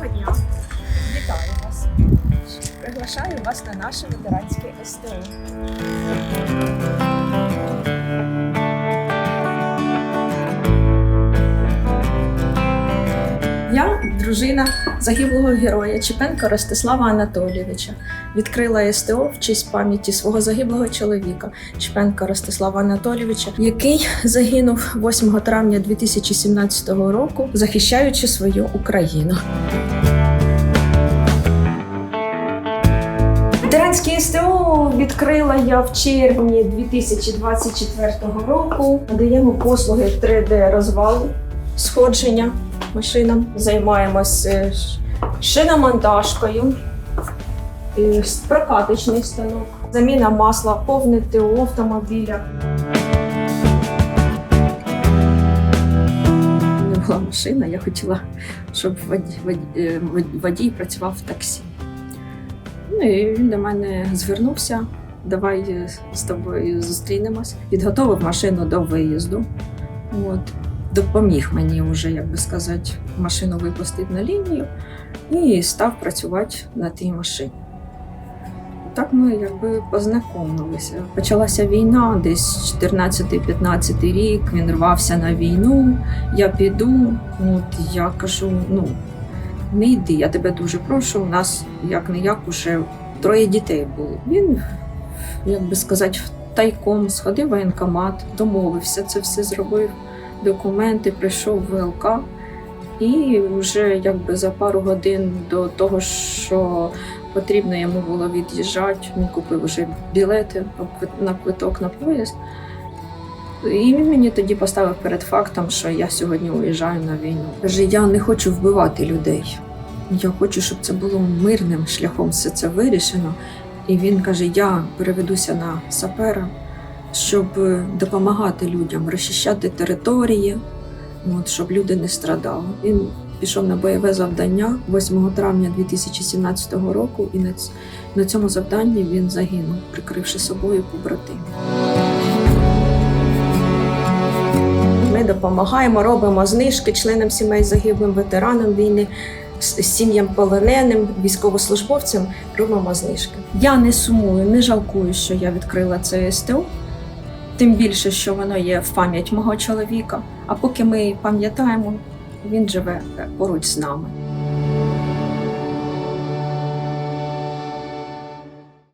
Доброго дня. Вітаю вас. Приглашаю вас на наше ветеранське СТО. Дружина загиблого героя Чепенка Ростислава Анатолійовича. Відкрила СТО в честь пам'яті свого загиблого чоловіка Чепенка Ростислава Анатолійовича, який загинув 8 травня 2017 року, захищаючи свою Україну. Ветеранське СТО відкрила я в червні 2024 року. Надаємо послуги 3D розвалу, сходження машинам. Займаємося шиномонтажкою, е, прокаточний станок, заміна масла, повне ТО автомобіля. У мене була машина, я хотіла, щоб водій, водій, водій працював в таксі. Ну і він до мене звернувся. Давай е, з тобою зустрінемось. Підготовив машину до виїзду. От. Допоміг мені вже, як би сказати, машину випустити на лінію і став працювати на тій машині. Так ми якби познайомилися. Почалася війна, десь 14-15 рік. Він рвався на війну. Я піду. От я кажу: ну не йди, я тебе дуже прошу. У нас як не як уже троє дітей було. Він, як би сказати, тайком сходив воєнкомат, домовився, це все зробив. Документи, прийшов в ВЛК, і вже якби за пару годин до того, що потрібно йому було від'їжджати, він купив вже білети на квиток на поїзд. І він мені тоді поставив перед фактом, що я сьогодні уїжджаю на війну. Каже, я не хочу вбивати людей. Я хочу, щоб це було мирним шляхом все це вирішено. І він каже: Я переведуся на сапера, щоб допомагати людям, розчищати території, от, щоб люди не страдали. Він пішов на бойове завдання 8 травня 2017 року, і на цьому завданні він загинув, прикривши собою побратимів. Ми допомагаємо, робимо знижки членам сімей загиблим ветеранам війни, сім'ям полоненим, військовослужбовцям робимо знижки. Я не сумую, не жалкую, що я відкрила це СТО. Тим більше, що воно є в пам'ять мого чоловіка. А поки ми пам'ятаємо, він живе поруч з нами.